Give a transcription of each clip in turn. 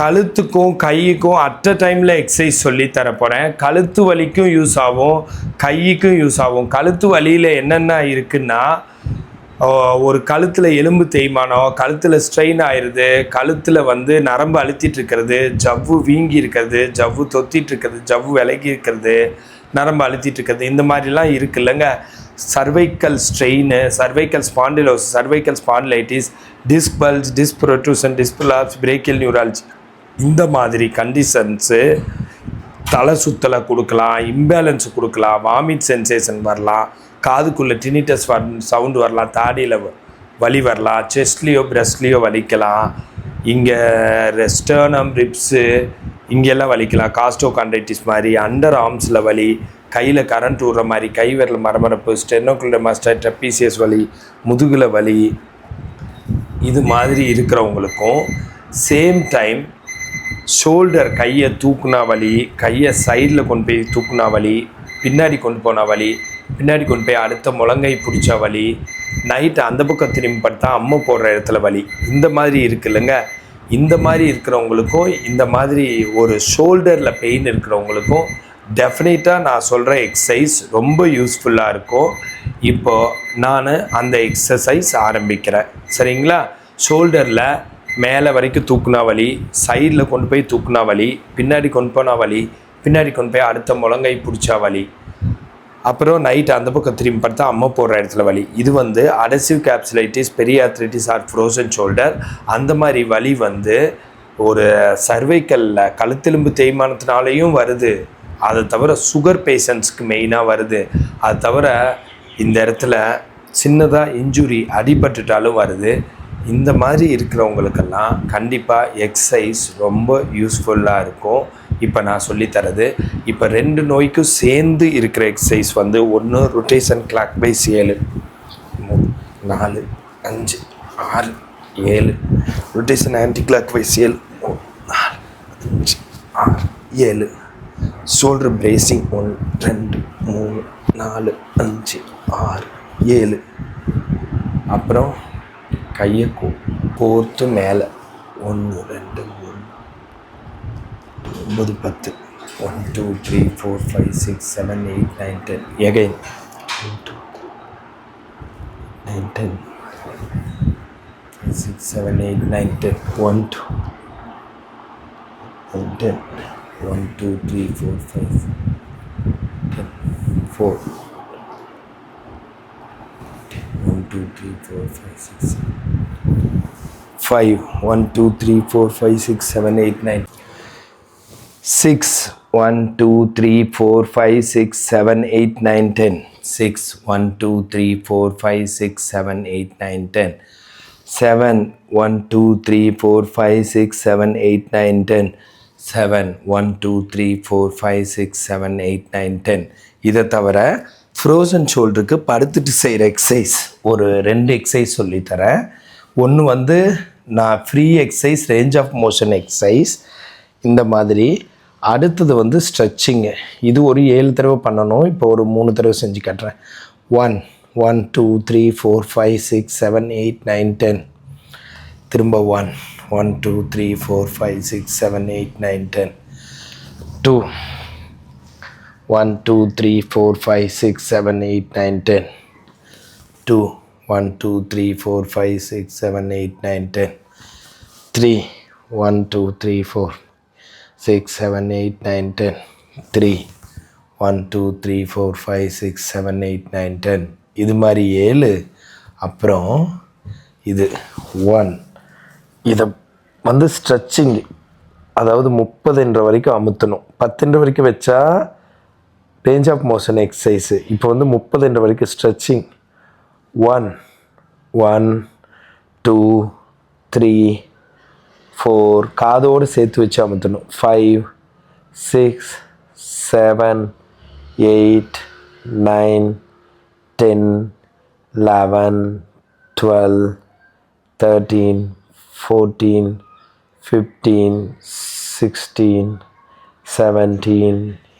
கழுத்துக்கும் கையுக்கும் at a டைமில் exercise சொல்லி தரப்போகிறேன் கழுத்து வலிக்கும் யூஸ் ஆகும் கைக்கும் யூஸ் ஆகும். கழுத்து வலியில் என்னென்ன இருக்குன்னா ஒரு கழுத்தில் எலும்பு தேய்மானம் கழுத்தில் ஸ்ட்ரெயின் ஆயிடுது கழுத்தில் வந்து நரம்பு அழுத்திட்டு இருக்கிறது ஜவ்வு வீங்கி இருக்கிறது ஜவ்வு தொத்திட்டு இருக்கிறது ஜவ்வு விலகி இருக்கிறது நரம்பு அழுத்திட்டு இருக்கிறது இந்த மாதிரிலாம் இருக்கு இல்லைங்க. Cervical strain cervical spondylosis cervical spondylitis disc bulge disc protrusion disc prolapse brachial neurology இந்த மாதிரி கண்டிஷன்ஸு தலை சுத்தலை கொடுக்கலாம் இம்பேலன்ஸ் கொடுக்கலாம் வாமிட் சென்சேஷன் வரலாம் காதுக்குள்ளே டினிட்டஸ் வர் சவுண்டு வரலாம் தாடியில் வலி வரலாம் செஸ்ட்லேயோ பிரஸ்ட்லேயோ வலிக்கலாம் இங்கே ரெஸ்டர்னம் ரிப்ஸு இங்கெல்லாம் வலிக்கலாம் காஸ்டோ கான்டைட்டிஸ் மாதிரி அண்டர் ஆர்ம்ஸில் வலி கையில் கரண்ட் விடுற மாதிரி கை விரல் மரமரப்பு ஸ்டெனோக்குள்ள மாஸ்டர் ட்ரெப்பீசியஸ் வலி முதுகில் வலி இது மாதிரி இருக்கிறவங்களுக்கும் சேம் டைம் ஷோல்டர் கையை தூக்குனா வலி கையை சைடில் கொண்டு போய் தூக்குனா வலி பின்னாடி கொண்டு போன வலி பின்னாடி கொண்டு போய் அடுத்த முழங்கை பிடிச்ச வலி நைட்டு அந்த பக்கம் திரும்பி படுத்தா அம்மை போடுற இடத்துல வலி. இந்த மாதிரி இருக்குல்லங்க இந்த மாதிரி இருக்கிறவங்களுக்கும் இந்த மாதிரி ஒரு ஷோல்டரில் பெயின் இருக்கிறவங்களுக்கும் டெஃபினட்டாக நான் சொல்கிற எக்ஸசைஸ் ரொம்ப யூஸ்ஃபுல்லாக இருக்கும். இப்போ நான் அந்த எக்ஸசைஸ் ஆரம்பிக்கிறேன். சரிங்களா? ஷோல்டரில் மேலே வரைக்கும் தூக்குனா வலி சைடில் கொண்டு போய் தூக்குனா வலி பின்னாடி கொண்டு போனால் வலி பின்னாடி கொண்டு போய் அடுத்த முழங்கை பிடிச்சா வலி. அப்புறம் நைட் அந்த பக்கம் திரும்பி பார்த்தா அம்மா போடுற இடத்துல வலி. இது வந்து அடசிவ் கேப்சுலைட்டிஸ் பெரிய ஆத்ரைட்டிஸ் ஆர் ஃப்ரோசன் ஷோல்டர் அந்த மாதிரி வலி வந்து ஒரு சர்வைக்கல்ல கழுத்தெலும்பு தேய்மானத்தினாலேயும் வருது. அதை தவிர சுகர் பேஷண்ட்ஸ்க்கு மெயினாக வருது. அது தவிர இந்த இடத்துல சின்னதாக இன்ஜுரி அடிபட்டுட்டாலும் வருது. இந்த மாதிரி இருக்கிறவங்களுக்கெல்லாம் கண்டிப்பாக எக்ஸசைஸ் ரொம்ப யூஸ்ஃபுல்லாக இருக்கும். இப்போ நான் சொல்லித்தரது இப்போ ரெண்டு நோய்க்கும் சேர்ந்து இருக்கிற எக்ஸசைஸ் வந்து ஒன்று ரொட்டேஷன் கிளாக் பைஸ் ஏழு மூணு நாலு அஞ்சு ஆறு ஏழு ரொட்டேஷன் ஆன்டி கிளாக் வைஸ் ஏழு மூணு நாலு அஞ்சு ஆறு ஏழு ஷோல்டர் பிரேசிங் ஒன்று ரெண்டு மூணு நாலு அஞ்சு ஆறு ஏழு. அப்புறம் கையை கோ கோர்த்து மேலே. ஒன்று ரெண்டு மூணு. ஒன்பது பத்து. One two three four five six seven eight nine ten. Again. One two nine ten. Six seven eight nine ten. One two. Nine ten. One two three four five ten. Four one two three four five six five one two three four five six seven eight nine six one two three four five six seven eight nine ten six one two three four five six seven eight nine ten seven one two three four five six seven eight nine ten seven one two three four five six seven eight nine ten இதை தவிர frozen ஷோல்டருக்கு படுத்துட்டு செய்கிற exercise ஒரு ரெண்டு exercise சொல்லித்தரேன் ஒன்று வந்து நான் free exercise range of motion exercise இந்த மாதிரி. அடுத்தது வந்து ஸ்ட்ரெச்சிங்கு இது ஒரு ஏழு தடவை பண்ணணும். இப்போ ஒரு மூணு தடவை செஞ்சு கட்டுறேன். One one two three four five six seven eight nine ten திரும்ப one one two three four five six seven eight nine ten two one two three four five six seven eight nine ten two one two three four five six seven eight nine ten three one two three four six seven eight nine ten three one two three four five six seven eight nine ten இது மாதிரி ஏழு. அப்புறம் இது one. இதை வந்து stretching அதாவது முப்பதுன்ற வரைக்கும் அமுத்தணும். பத்துன்ற வரைக்கும் வச்சா ரேஞ்ச் ஆஃப் மோஷன் எக்ஸசைஸு இப்போ வந்து முப்பது என்ற வரைக்கும் stretching one one two three four காதோடு சேர்த்து வச்சு அமுத்தணும் five six seven eight nine ten eleven twelve thirteen fourteen fifteen sixteen seventeen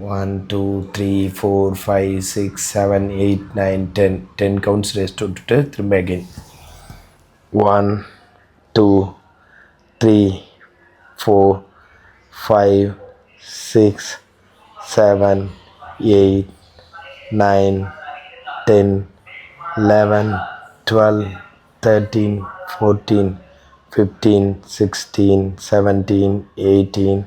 1, 2, 3, 4, 5, 6, 7, 8, 9, 10. 10 counts raised to 10. Remember again. 1, 2, 3, 4, 5, 6, 7, 8, 9, 10, 11, 12, 13, 14, 15, 16, 17, 18,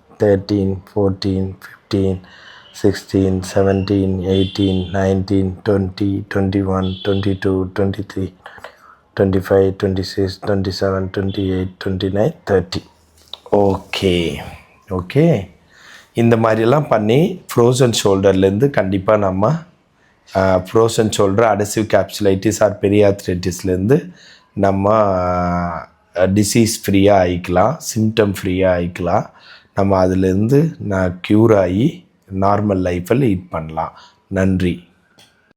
thirteen fourteen fifteen sixteen seventeen eighteen nineteen twenty twenty one twenty two twenty three twenty five twenty six twenty seven twenty eight twenty nine thirty okay okay இந்த மாதிரிலாம் பண்ணி frozen ஷோல்டர்லேருந்து கண்டிப்பாக நம்ம frozen shoulder adhesive capsulitis or பெரியாத்ரைட்டிஸ்லேருந்து நம்ம disease ஃப்ரீயாக ஆகிக்கலாம் symptom ஃப்ரீயாக ஆகிக்கலாம் நம்ம அதுலேருந்து நான் க்யூர் ஆகி நார்மல் லைஃப்பை லீட் பண்ணலாம். நன்றி.